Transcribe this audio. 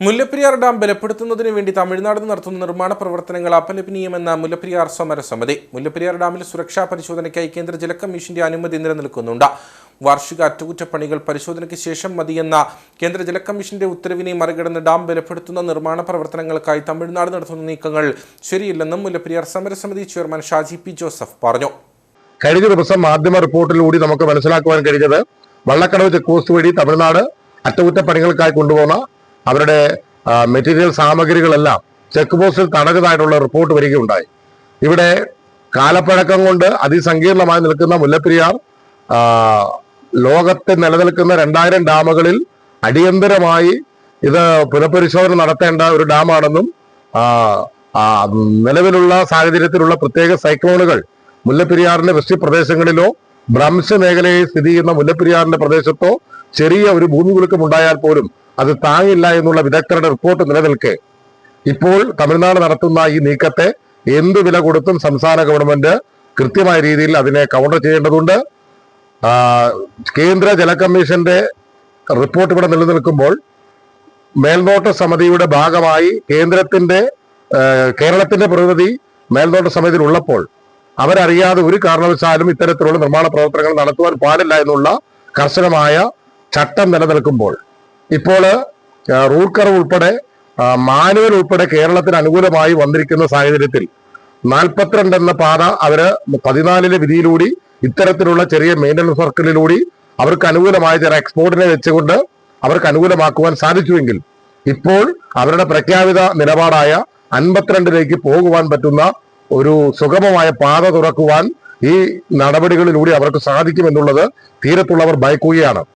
Mullaperiyar dam ബലപ്പെടുത്തുന്നതിന് വേണ്ടി തമിഴ്നാട് നടത്തുന്ന നിർമ്മാണ പ്രവർത്തനങ്ങൾ അപലപനീയമെന്ന മുല്ലപ്പെരിയാർ സമരസമിതി മുല്ലപ്പെരിയാർ ഡാമിൽ സുരക്ഷാ പരിശോധനയ്ക്കായി കേന്ദ്ര ജല കമ്മീഷന്റെ അനുമതി നിലനിൽക്കുന്നുണ്ട്. വാർഷിക അറ്റകുറ്റപ്പണികൾ പരിശോധനയ്ക്ക് ശേഷം മതിയെന്ന കേന്ദ്ര ജല കമ്മീഷന്റെ ഉത്തരവിനെ മറികടന്ന് ഡാം ബലപ്പെടുത്തുന്ന നിർമ്മാണ പ്രവർത്തനങ്ങൾക്കായി തമിഴ്നാട് നടത്തുന്ന നീക്കങ്ങൾ ശരിയില്ലെന്നും മുല്ലപ്പെരിയാർ സമരസമിതി ചെയർമാൻ ഷാജി പി ജോസഫ് പറഞ്ഞു. കഴിഞ്ഞ ദിവസം മാധ്യമ റിപ്പോർട്ടിലൂടെ നമുക്ക് മനസ്സിലാക്കുവാൻ കഴിഞ്ഞത് വള്ളക്കടവ് ചെക്ക് പോസ്റ്റ് വഴി തമിഴ്നാട് അറ്റകുറ്റപ്പണികൾക്കായി കൊണ്ടുപോകുന്ന അവരുടെ മെറ്റീരിയൽ സാമഗ്രികളെല്ലാം ചെക്ക് പോസ്റ്റിൽ തടഞ്ഞതായിട്ടുള്ള റിപ്പോർട്ട് വരികയുണ്ടായി. ഇവിടെ കാലപ്പഴക്കം കൊണ്ട് അതിസങ്കീർണമായി നിൽക്കുന്ന മുല്ലപ്പെരിയാർ ലോകത്തെ നിലനിൽക്കുന്ന രണ്ടായിരം ഡാമുകളിൽ അടിയന്തരമായി ഇത് പുനഃപരിശോധന നടത്തേണ്ട ഒരു ഡാമാണെന്നും നിലവിലുള്ള സാഹചര്യത്തിലുള്ള പ്രത്യേക സൈക്ലോണുകൾ മുല്ലപ്പെരിയാറിന്റെ വൃഷ്ടി പ്രദേശങ്ങളിലോ ഭ്രംശ മേഖലയിൽ സ്ഥിതി ചെയ്യുന്ന മുല്ലപ്പെരിയാറിന്റെ പ്രദേശത്തോ ചെറിയ ഒരു ഭൂമി കുലുക്കം ഉണ്ടായാൽ പോലും അത് താങ്ങില്ല എന്നുള്ള വിദഗ്ധരുടെ റിപ്പോർട്ട് നിലനിൽക്കെ. ഇപ്പോൾ തമിഴ്നാട് നടത്തുന്ന ഈ നീക്കത്തെ എന്ത് വില കൊടുത്തും സംസ്ഥാന ഗവൺമെന്റ് കൃത്യമായ രീതിയിൽ അതിനെ കൗണ്ടർ ചെയ്യേണ്ടതുണ്ട്. കേന്ദ്ര ജല കമ്മീഷന്റെ റിപ്പോർട്ട് ഇവിടെ നിലനിൽക്കുമ്പോൾ മേൽനോട്ട സമിതിയുടെ ഭാഗമായി കേന്ദ്രത്തിന്റെ കേരളത്തിന്റെ പ്രതിനിധി മേൽനോട്ട സമിതിയിൽ ഉള്ളപ്പോൾ അവരറിയാതെ ഒരു കാരണവശാലും ഇത്തരത്തിലുള്ള നിർമ്മാണ പ്രവർത്തനങ്ങൾ നടത്തുവാൻ പാടില്ല എന്നുള്ള കർശനമായ ചട്ടം നിലനിൽക്കുമ്പോൾ ഇപ്പോൾ റൂട്ട് ഉൾപ്പെടെ മാനുവൽ ഉൾപ്പെടെ കേരളത്തിന് അനുകൂലമായി വന്നിരിക്കുന്ന സാഹചര്യത്തിൽ നാൽപ്പത്തിരണ്ട് എന്ന പാത അവർ പതിനാലിലെ വിധിയിലൂടെ ഇത്തരത്തിലുള്ള ചെറിയ മെയിന്റനൻസ് സർക്കിളിലൂടി അവർക്ക് അനുകൂലമായ ചില എക്സ്പോർട്ടിനെ വെച്ചുകൊണ്ട് അവർക്ക് അനുകൂലമാക്കുവാൻ സാധിച്ചുവെങ്കിൽ ഇപ്പോൾ അവരുടെ പ്രഖ്യാപിത നിലപാടായ അൻപത്തിരണ്ടിലേക്ക് പോകുവാൻ പറ്റുന്ന ഒരു സുഗമമായ പാത തുറക്കുവാൻ ഈ നടപടികളിലൂടെ അവർക്ക് സാധിക്കുമെന്നുള്ളത് തീരത്തുള്ളവർ ഭയക്കുകയാണ്.